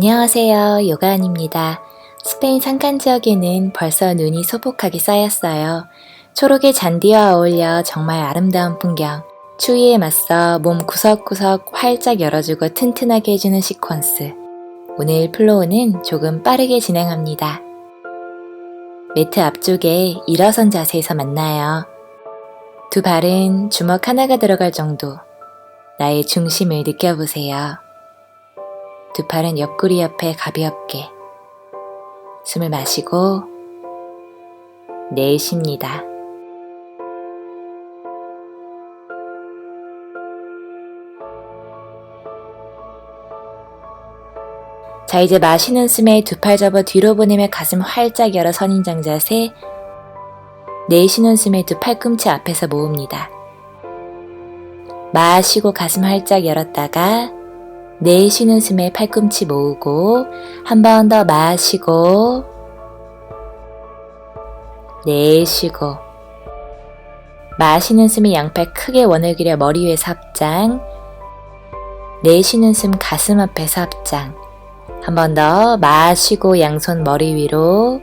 안녕하세요. 요가안입니다. 스페인 산간 지역에는 벌써 눈이 소복하게 쌓였어요. 초록의 잔디와 어울려 정말 아름다운 풍경. 추위에 맞서 몸 구석구석 활짝 열어주고 튼튼하게 해주는 시퀀스. 오늘 플로우는 조금 빠르게 진행합니다. 매트 앞쪽에 일어선 자세에서 만나요. 두 발은 주먹 하나가 들어갈 정도. 나의 중심을 느껴보세요. 두 팔은 옆구리 옆에 가볍게 숨을 마시고 내쉽니다. 자, 이제 마시는 숨에 두 팔 접어 뒤로 보내며 가슴 활짝 열어 선인장 자세. 내쉬는 숨에 두 팔꿈치 앞에서 모읍니다. 마시고 가슴 활짝 열었다가 내쉬는 숨에 팔꿈치 모으고 한 번 더 마시고 내쉬고. 마시는 숨에 양팔 크게 원을 그려 머리 위에서 합장. 내쉬는 숨 가슴 앞에서 합장. 한 번 더 마시고 양손 머리 위로.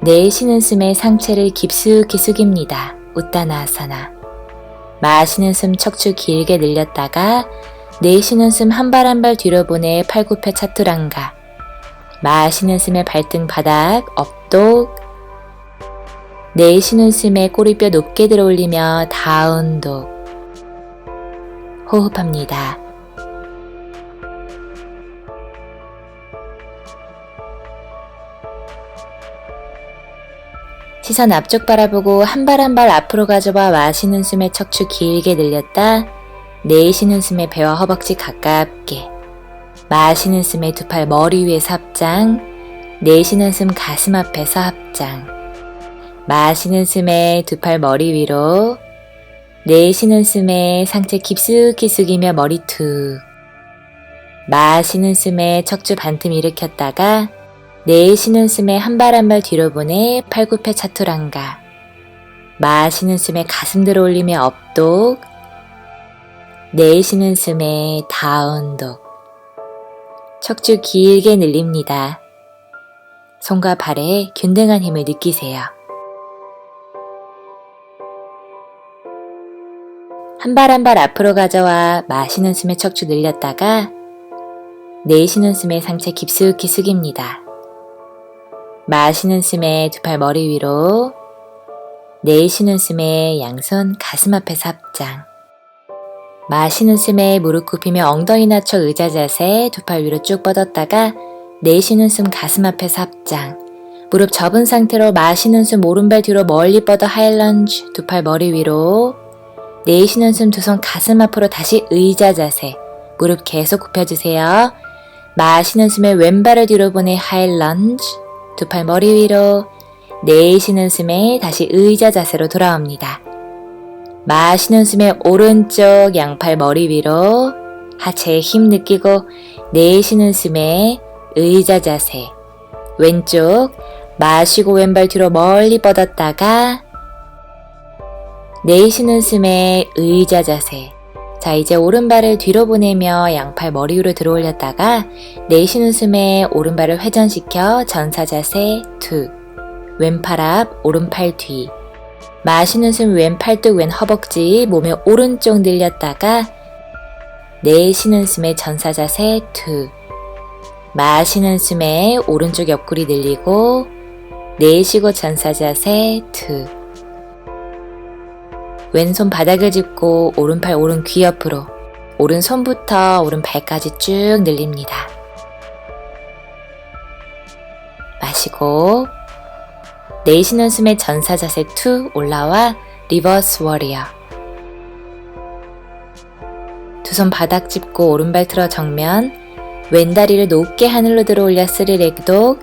내쉬는 숨에 상체를 깊숙이 숙입니다. 우따나아사나. 마시는 숨 척추 길게 늘렸다가 내쉬는 숨한발 한 발 뒤로 보내 팔굽혀 차투랑가 마시는 숨에 발등 바닥 업독 내쉬는 숨에 꼬리뼈 높게 들어 올리며 다운독 호흡합니다. 시선 앞쪽 바라보고 한 발 한 발 앞으로 가져와 마시는 숨에 척추 길게 늘렸다. 내쉬는 숨에 배와 허벅지 가깝게. 마시는 숨에 두 팔 머리 위에서 합장. 내쉬는 숨 가슴 앞에서 합장. 마시는 숨에 두 팔 머리 위로. 내쉬는 숨에 상체 깊숙이 숙이며 머리 툭. 마시는 숨에 척추 반틈 일으켰다가 내쉬는 숨에 한 발 한 발 뒤로 보내 팔굽혀 차투랑가. 마시는 숨에 가슴 들어 올리며 업독. 내쉬는 숨에 다운독. 척추 길게 늘립니다. 손과 발에 균등한 힘을 느끼세요. 한 발 한 발 앞으로 가져와 마시는 숨에 척추 늘렸다가 내쉬는 숨에 상체 깊숙이 숙입니다. 마시는 숨에 두 팔 머리 위로 내쉬는 숨에 양손 가슴 앞에서 합장 마시는 숨에 무릎 굽히며 엉덩이 낮춰 의자 자세 두 팔 위로 쭉 뻗었다가 내쉬는 숨 가슴 앞에서 합장 무릎 접은 상태로 마시는 숨 오른발 뒤로 멀리 뻗어 하이런지 두 팔 머리 위로 내쉬는 숨 두 손 가슴 앞으로 다시 의자 자세 무릎 계속 굽혀주세요. 마시는 숨에 왼발을 뒤로 보내 하이런지 두 팔 머리 위로 내쉬는 숨에 다시 의자 자세로 돌아옵니다. 마시는 숨에 오른쪽 양팔 머리 위로 하체에 힘 느끼고 내쉬는 숨에 의자 자세. 왼쪽 마시고 왼발 뒤로 멀리 뻗었다가 내쉬는 숨에 의자 자세. 자 이제 오른발을 뒤로 보내며 양팔 머리 위로 들어 올렸다가 내쉬는 숨에 오른발을 회전시켜 전사 자세 2 왼팔 앞 오른팔 뒤 마시는 숨 왼 팔뚝 왼 허벅지 몸의 오른쪽 늘렸다가 내쉬는 숨에 전사 자세 2 마시는 숨에 오른쪽 옆구리 늘리고 내쉬고 전사 자세 2 왼손 바닥을 짚고 오른팔 오른 귀 옆으로 오른손부터 오른발까지 쭉 늘립니다. 마시고 내쉬는 숨에 전사 자세 2 올라와 리버스 워리어. 두 손 바닥 짚고 오른발 틀어 정면. 왼 다리를 높게 하늘로 들어 올려 스리레그독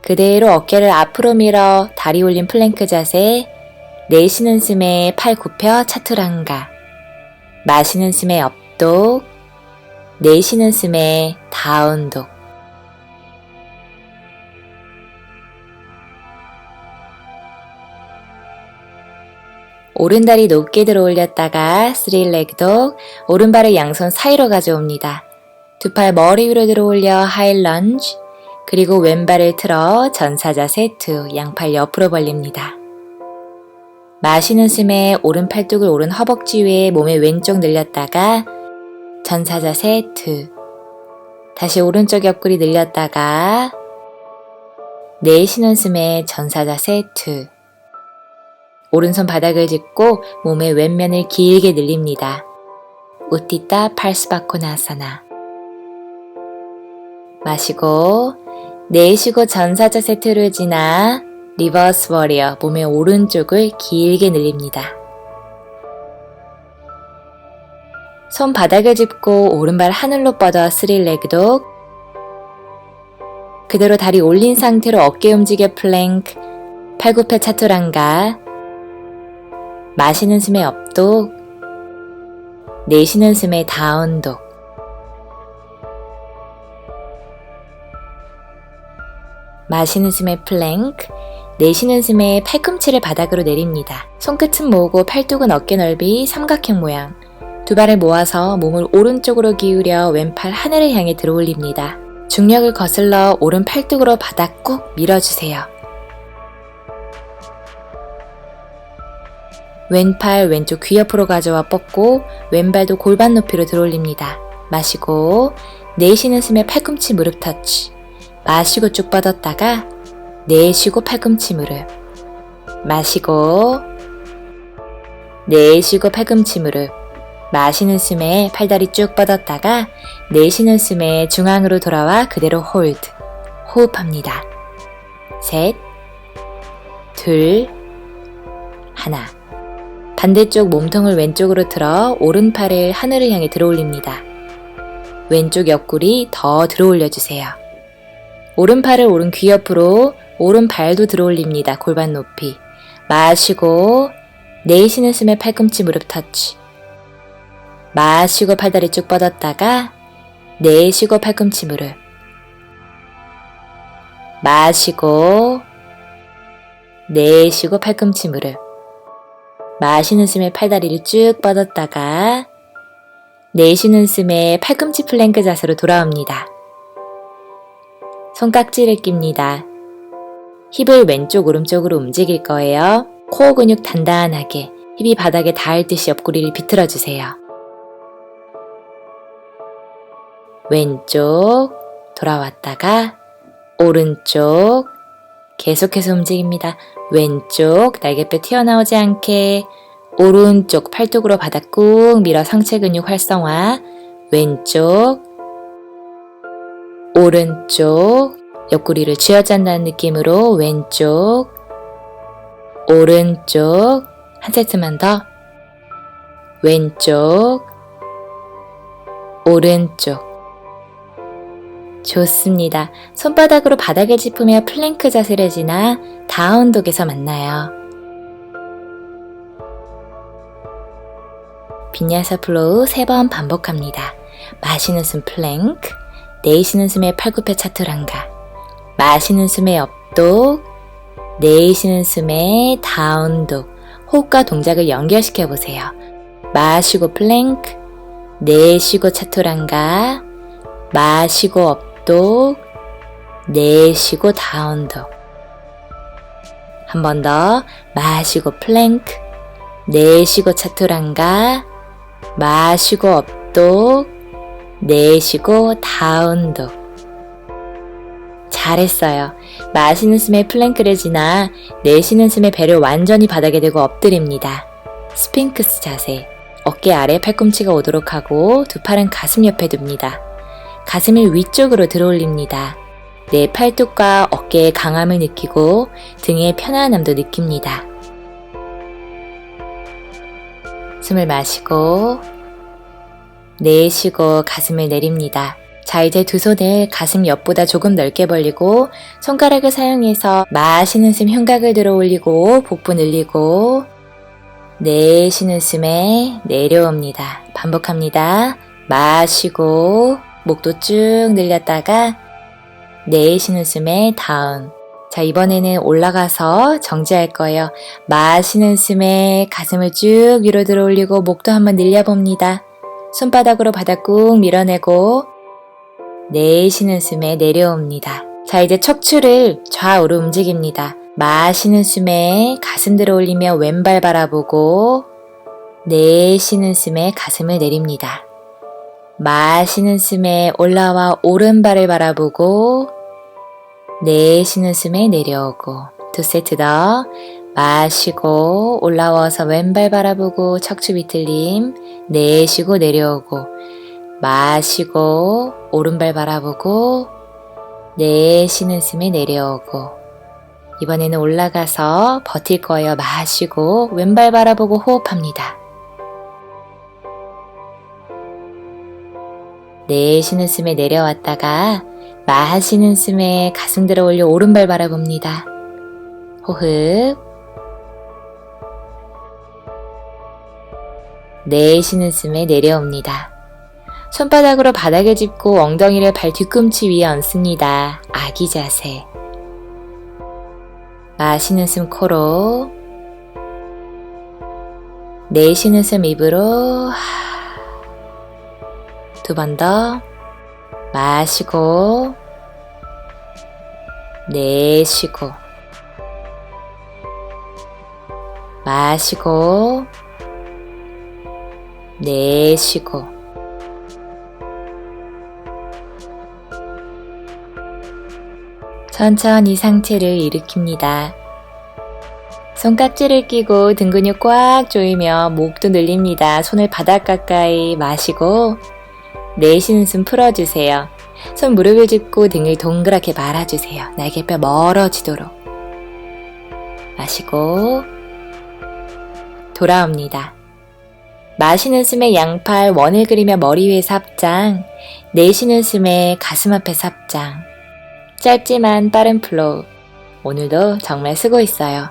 그대로 어깨를 앞으로 밀어 다리 올린 플랭크 자세. 내쉬는 숨에 팔 굽혀 차투랑가. 마시는 숨에 업독 내쉬는 숨에 다운독 오른다리 높게 들어 올렸다가 스릴렉독 오른발을 양손 사이로 가져옵니다. 두 팔 머리 위로 들어 올려 하이 런지, 그리고 왼발을 틀어 전사자세 투, 양팔 옆으로 벌립니다. 마시는 숨에 오른 팔뚝을 오른 허벅지 위에 몸의 왼쪽 늘렸다가 전사자세 투, 다시 오른쪽 옆구리 늘렸다가 내쉬는 숨에 전사자세 투, 오른손 바닥을 짚고 몸의 왼면을 길게 늘립니다. 우띠따 팔스바코나사나 마시고 내쉬고 전사자 세트를 지나 리버스 워리어 몸의 오른쪽을 길게 늘립니다. 손 바닥을 짚고 오른발 하늘로 뻗어 스릴레그독 그대로 다리 올린 상태로 어깨 움직여 플랭크 팔굽혀 차투랑가 마시는 숨에 업독 내쉬는 숨에 다운독 마시는 숨에 플랭크, 내쉬는 숨에 팔꿈치를 바닥으로 내립니다. 손끝은 모으고 팔뚝은 어깨 넓이 삼각형 모양. 두 발을 모아서 몸을 오른쪽으로 기울여 왼팔 하늘을 향해 들어 올립니다. 중력을 거슬러 오른 팔뚝으로 바닥 꾹 밀어주세요. 왼팔 왼쪽 귀 옆으로 가져와 뻗고 왼발도 골반 높이로 들어 올립니다. 마시고 내쉬는 숨에 팔꿈치 무릎 터치. 마시고 쭉 뻗었다가 내쉬고 팔꿈치 무릎 마시고 내쉬고 팔꿈치 무릎 마시는 숨에 팔다리 쭉 뻗었다가 내쉬는 숨에 중앙으로 돌아와 그대로 홀드 호흡합니다. 셋, 둘, 하나 반대쪽 몸통을 왼쪽으로 틀어 오른팔을 하늘을 향해 들어 올립니다. 왼쪽 옆구리 더 들어 올려주세요. 오른팔을 오른 귀 옆으로 오른발도 들어 올립니다. 골반 높이. 마시고 내쉬는 숨에 팔꿈치 무릎 터치. 마시고 팔다리 쭉 뻗었다가 내쉬고 팔꿈치 무릎. 마시고 내쉬고 팔꿈치 무릎. 마시는 숨에 팔다리를 쭉 뻗었다가 내쉬는 숨에 팔꿈치 플랭크 자세로 돌아옵니다. 손깍지를 낍니다. 힙을 왼쪽 오른쪽으로 움직일 거예요. 코어 근육 단단하게 힙이 바닥에 닿을 듯이 옆구리를 비틀어 주세요. 왼쪽 돌아왔다가 오른쪽 계속해서 움직입니다. 왼쪽 날개뼈 튀어나오지 않게 오른쪽 팔뚝으로 바닥 꾹 밀어 상체 근육 활성화 왼쪽 오른쪽 옆구리를 쥐어짠다는 느낌으로 왼쪽 오른쪽 한 세트만 더 왼쪽 오른쪽 좋습니다. 손바닥으로 바닥을 짚으며 플랭크 자세를 지나 다운독에서 만나요. 비냐사 플로우 3번 반복합니다. 마시는 숨 플랭크, 내쉬는 숨에 팔굽혀 차투랑가, 마시는 숨에 업독, 내쉬는 숨에 다운독, 호흡과 동작을 연결시켜 보세요. 마시고 플랭크, 내쉬고 차투랑가, 마시고 업 독, 내쉬고 다운독. 한 번 더 마시고 플랭크, 내쉬고 차투랑가, 마시고 업독, 내쉬고 다운독. 잘했어요. 마시는 숨에 플랭크를 지나 내쉬는 숨에 배를 완전히 바닥에 대고 엎드립니다. 스핑크스 자세. 어깨 아래 팔꿈치가 오도록 하고 두 팔은 가슴 옆에 둡니다. 가슴을 위쪽으로 들어 올립니다. 내 팔뚝과 어깨의 강함을 느끼고 등의 편안함도 느낍니다. 숨을 마시고 내쉬고 가슴을 내립니다. 자, 이제 두 손을 가슴 옆보다 조금 넓게 벌리고 손가락을 사용해서 마시는 숨 흉곽을 들어 올리고 복부 늘리고 내쉬는 숨에 내려옵니다. 반복합니다. 마시고 목도 쭉 늘렸다가 내쉬는 숨에 다운. 자, 이번에는 올라가서 정지할 거예요. 마시는 숨에 가슴을 쭉 위로 들어 올리고 목도 한번 늘려봅니다. 손바닥으로 바닥 꾹 밀어내고 내쉬는 숨에 내려옵니다. 자, 이제 척추를 좌우로 움직입니다. 마시는 숨에 가슴 들어 올리며 왼발 바라보고 내쉬는 숨에 가슴을 내립니다. 마시는 숨에 올라와 오른발을 바라보고 내쉬는 숨에 내려오고 두 세트 더 마시고 올라와서 왼발 바라보고 척추 비틀림 내쉬고 내려오고 마시고 오른발 바라보고 내쉬는 숨에 내려오고 이번에는 올라가서 버틸 거예요. 마시고 왼발 바라보고 호흡합니다. 내쉬는 숨에 내려왔다가 마시는 숨에 가슴 들어 올려 오른발 바라봅니다. 호흡. 내쉬는 숨에 내려옵니다. 손바닥으로 바닥을 짚고 엉덩이를 발 뒤꿈치 위에 얹습니다. 아기 자세. 마시는 숨 코로. 내쉬는 숨 입으로. 두 번 더. 마시고. 내쉬고. 마시고. 내쉬고. 천천히 상체를 일으킵니다. 손깍지를 끼고 등 근육 꽉 조이며 목도 늘립니다. 손을 바닥 가까이 마시고 내쉬는 숨 풀어주세요. 손 무릎을 짚고 등을 동그랗게 말아주세요. 날개뼈 멀어지도록. 마시고 돌아옵니다. 마시는 숨에 양팔 원을 그리며 머리 위에 삽장, 내쉬는 숨에 가슴 앞에 삽장. 짧지만 빠른 플로우. 오늘도 정말 쓰고 있어요.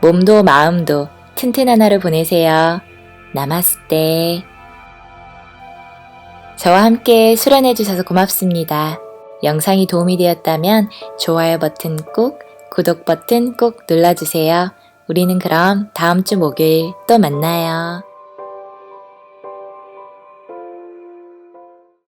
몸도 마음도 튼튼한 하루 보내세요. 나마스테. 저와 함께 수련해 주셔서 고맙습니다. 영상이 도움이 되었다면 좋아요 버튼 꾹, 구독 버튼 꼭 눌러주세요. 우리는 그럼 다음 주 목요일 또 만나요.